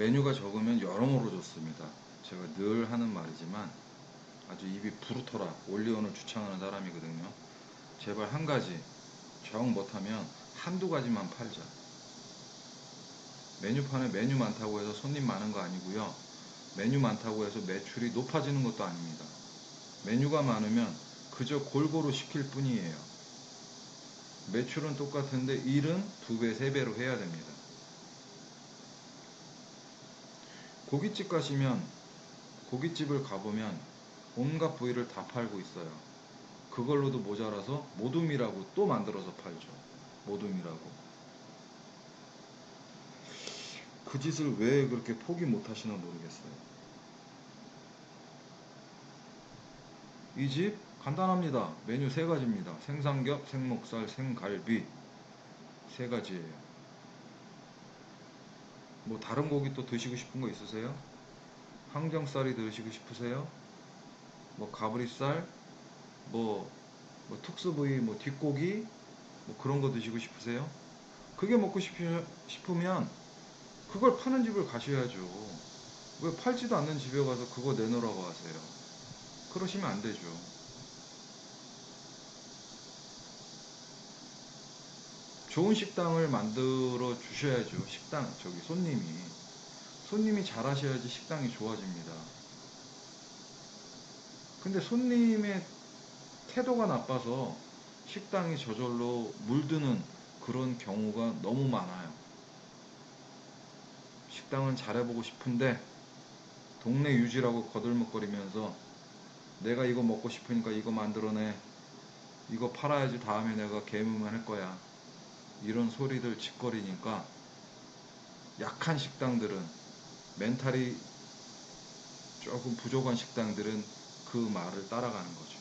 메뉴가 적으면 여러모로 좋습니다. 제가 늘 하는 말이지만 아주 입이 부르터라 올리온을 주창하는 사람이거든요. 제발 한 가지 정 못하면 한두 가지만 팔자. 메뉴판에 메뉴 많다고 해서 손님 많은 거 아니고요. 메뉴 많다고 해서 매출이 높아지는 것도 아닙니다. 메뉴가 많으면 그저 골고루 시킬 뿐이에요. 매출은 똑같은데 일은 두 배, 세 배로 해야 됩니다. 고깃집 가시면 고깃집을 가보면 온갖 부위를 다 팔고 있어요. 그걸로도 모자라서 모둠이라고 또 만들어서 팔죠. 모둠이라고. 그 짓을 왜 그렇게 포기 못 하시나 모르겠어요. 이 집 간단합니다. 메뉴 세 가지입니다. 생삼겹, 생목살, 생갈비 세 가지예요. 뭐 다른 고기 또 드시고 싶은 거 있으세요? 항정살이 드시고 싶으세요? 뭐 가브리살, 뭐, 뭐 특수 부위, 뭐 뒷고기, 뭐 그런 거 드시고 싶으세요? 그게 먹고 싶, 싶으면 그걸 파는 집을 가셔야죠. 왜 팔지도 않는 집에 가서 그거 내놓으라고 하세요? 그러시면 안 되죠. 좋은 식당을 만들어 주셔야죠. 식당, 저기 손님이. 손님이 잘하셔야지 식당이 좋아집니다. 근데 손님의 태도가 나빠서 식당이 저절로 물드는 그런 경우가 너무 많아요. 식당은 잘해보고 싶은데 동네 유지라고 거들먹거리면서 내가 이거 먹고 싶으니까 이거 만들어내. 이거 팔아야지 다음에 내가 개무만 할 거야. 이런 소리들 짓거리니까 약한 식당들은 멘탈이 조금 부족한 식당들은 그 말을 따라가는 거죠.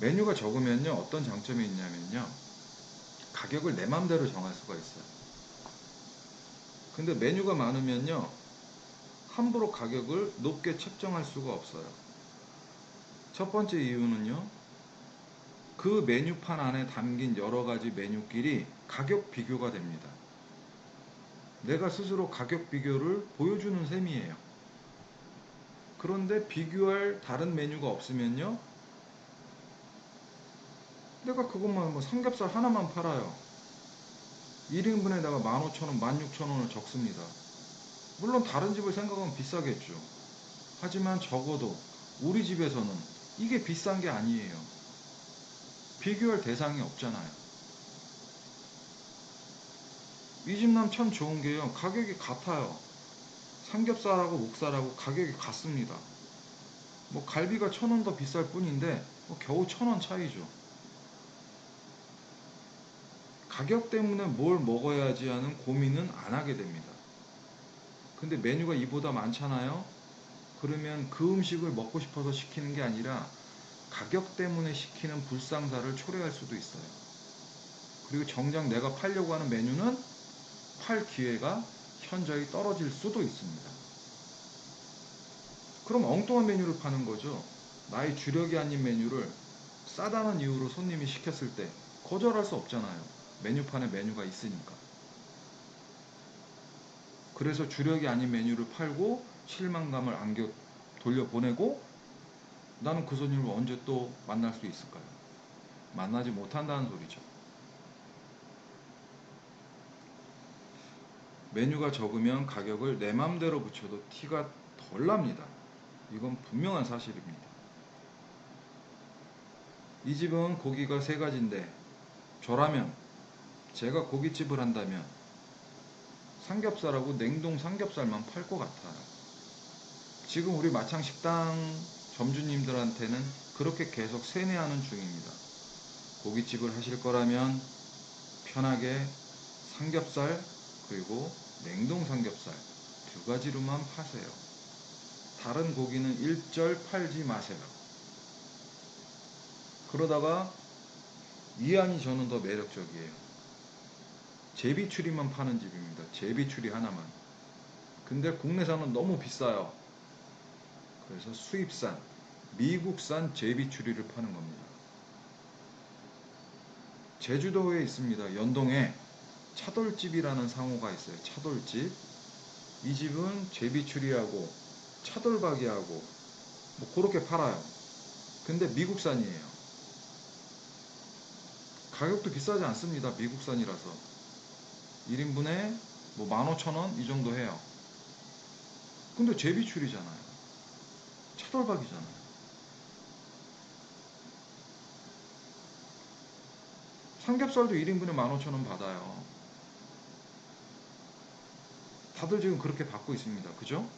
메뉴가 적으면요 어떤 장점이 있냐면요 가격을 내 맘대로 정할 수가 있어요. 근데 메뉴가 많으면요 함부로 가격을 높게 책정할 수가 없어요. 첫 번째 이유는요 그 메뉴판 안에 담긴 여러 가지 메뉴끼리 가격 비교가 됩니다. 내가 스스로 가격 비교를 보여주는 셈이에요. 그런데 비교할 다른 메뉴가 없으면요. 내가 그것만 뭐 삼겹살 하나만 팔아요. 1인분에다가 15,000원, 16,000원을 적습니다. 물론 다른 집을 생각하면 비싸겠죠. 하지만 적어도 우리 집에서는 이게 비싼 게 아니에요. 비교할 대상이 없잖아요. 이 집남 참 좋은 게요. 가격이 같아요. 삼겹살하고 목살하고 가격이 같습니다. 뭐 갈비가 천 원 더 비쌀 뿐인데 뭐 겨우 천 원 차이죠. 가격 때문에 뭘 먹어야지 하는 고민은 안 하게 됩니다. 근데 메뉴가 이보다 많잖아요. 그러면 그 음식을 먹고 싶어서 시키는 게 아니라 가격 때문에 시키는 불상사를 초래할 수도 있어요. 그리고 정작 내가 팔려고 하는 메뉴는 팔 기회가 현저히 떨어질 수도 있습니다. 그럼 엉뚱한 메뉴를 파는 거죠. 나의 주력이 아닌 메뉴를 싸다는 이유로 손님이 시켰을 때 거절할 수 없잖아요. 메뉴판에 메뉴가 있으니까. 그래서 주력이 아닌 메뉴를 팔고 실망감을 안겨 돌려보내고 나는 그 손님을 언제 또 만날 수 있을까요? 만나지 못한다는 소리죠. 메뉴가 적으면 가격을 내 맘대로 붙여도 티가 덜 납니다. 이건 분명한 사실입니다. 이 집은 고기가 세 가지인데 저라면 제가 고깃집을 한다면 삼겹살하고 냉동 삼겹살만 팔 것 같아요. 지금 우리 마창 식당 점주님들한테는 그렇게 계속 세뇌하는 중입니다. 고깃집을 하실 거라면 편하게 삼겹살 그리고 냉동 삼겹살 두 가지로만 파세요. 다른 고기는 일절 팔지 마세요. 그러다가 이안이 저는 더 매력적이에요. 제비추리만 파는 집입니다. 제비추리 하나만. 근데 국내산은 너무 비싸요. 그래서 수입산, 미국산 제비추리를 파는 겁니다. 제주도에 있습니다. 연동에 차돌집이라는 상호가 있어요. 차돌집. 이 집은 제비추리하고 차돌박이하고 뭐 그렇게 팔아요. 근데 미국산이에요. 가격도 비싸지 않습니다. 미국산이라서. 1인분에 뭐 15,000원 이 정도 해요. 근데 제비추리잖아요. 차돌박이잖아요. 삼겹살도 1인분에 15,000원 받아요. 다들 지금 그렇게 받고 있습니다. 그죠?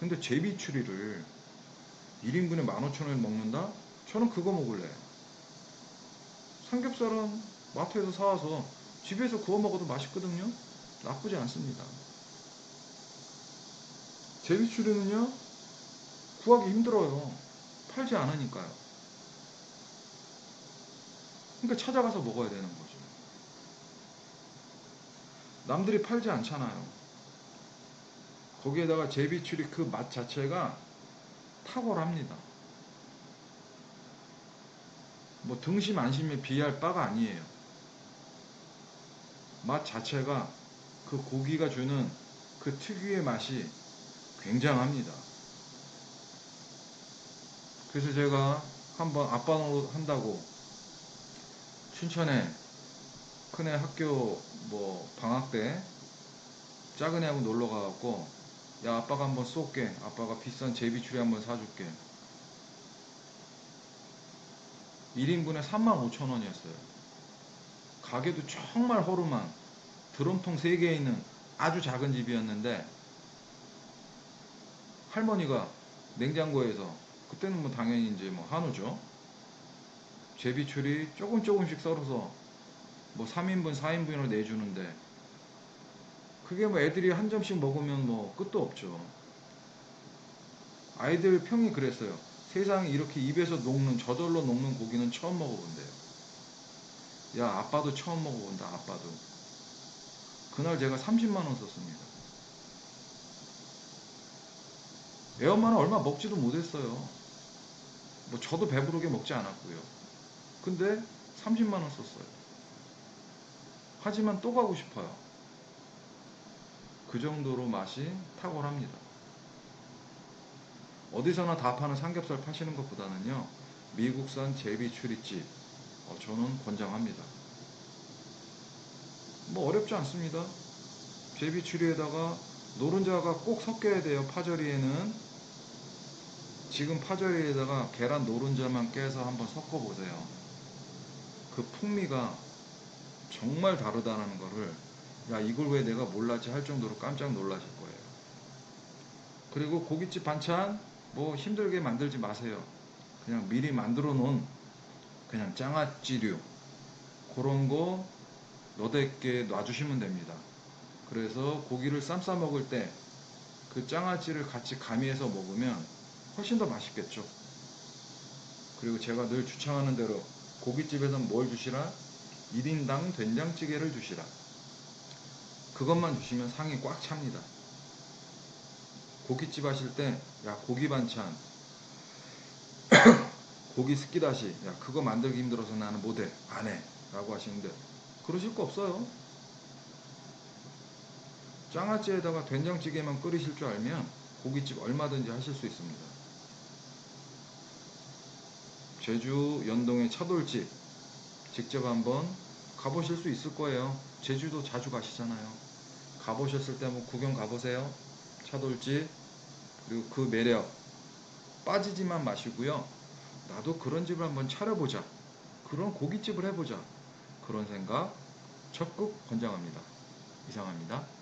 근데 제비추리를 1인분에 15,000원에 먹는다? 저는 그거 먹을래요. 삼겹살은 마트에서 사와서 집에서 구워 먹어도 맛있거든요. 나쁘지 않습니다. 제비추리는요, 구하기 힘들어요. 팔지 않으니까요. 그러니까 찾아가서 먹어야 되는 거죠. 남들이 팔지 않잖아요. 거기에다가 제비추리 그 맛 자체가 탁월합니다. 뭐 등심 안심에 비할 바가 아니에요. 맛 자체가 그 고기가 주는 그 특유의 맛이 굉장합니다. 그래서 제가 한번 아빠 노릇 한다고 춘천에 큰애 학교 뭐 방학 때 작은 애하고 놀러 가갖고 야 아빠가 한번 쏠게. 아빠가 비싼 제비추리 한번 사줄게. 1인분에 35,000원이었어요. 가게도 정말 허름한 드럼통 3개 있는 아주 작은 집이었는데 할머니가 냉장고에서 그때는 뭐 당연히 이제 뭐 한우죠 제비추리 조금 조금씩 썰어서 뭐 3인분 4인분으로 내주는데 그게 뭐 애들이 한 점씩 먹으면 뭐 끝도 없죠. 아이들 평이 그랬어요. 세상에 이렇게 입에서 녹는 저절로 녹는 고기는 처음 먹어본대요. 야 아빠도 처음 먹어본다 아빠도. 그날 제가 30만 원 썼습니다. 애엄마는 얼마 먹지도 못했어요. 뭐 저도 배부르게 먹지 않았고요. 근데 30만 원 썼어요. 하지만 또 가고 싶어요. 그 정도로 맛이 탁월합니다. 어디서나 다 파는 삼겹살 파시는 것보다는요, 미국산 제비 추리집, 어, 저는 권장합니다. 뭐 어렵지 않습니다. 제비 추리에다가 노른자가 꼭 섞여야 돼요, 파절이에는. 지금 파절이에다가 계란 노른자만 깨서 한번 섞어보세요. 그 풍미가 정말 다르다는 거를 야 이걸 왜 내가 몰랐지 할 정도로 깜짝 놀라실 거예요. 그리고 고깃집 반찬 뭐 힘들게 만들지 마세요. 그냥 미리 만들어 놓은 그냥 장아찌류 그런 거 너댓게 놔주시면 됩니다. 그래서 고기를 쌈 싸 먹을 때 그 장아찌를 같이 가미해서 먹으면 훨씬 더 맛있겠죠. 그리고 제가 늘 주창하는 대로 고깃집에서는 뭘 주시라? 1인당 된장찌개를 주시라. 그것만 주시면 상이 꽉 찹니다. 고깃집 하실 때, 야, 고기 반찬, 고기 스키다시, 야, 그거 만들기 힘들어서 나는 못해, 안 해. 라고 하시는데, 그러실 거 없어요. 장아찌에다가 된장찌개만 끓이실 줄 알면 고깃집 얼마든지 하실 수 있습니다. 제주 연동의 차돌집 직접 한번 가보실 수 있을 거예요. 제주도 자주 가시잖아요. 가보셨을 때 한번 구경 가보세요. 차돌집 그리고 그 매력 빠지지만 마시고요. 나도 그런 집을 한번 차려보자. 그런 고깃집을 해보자. 그런 생각 적극 권장합니다. 이상합니다.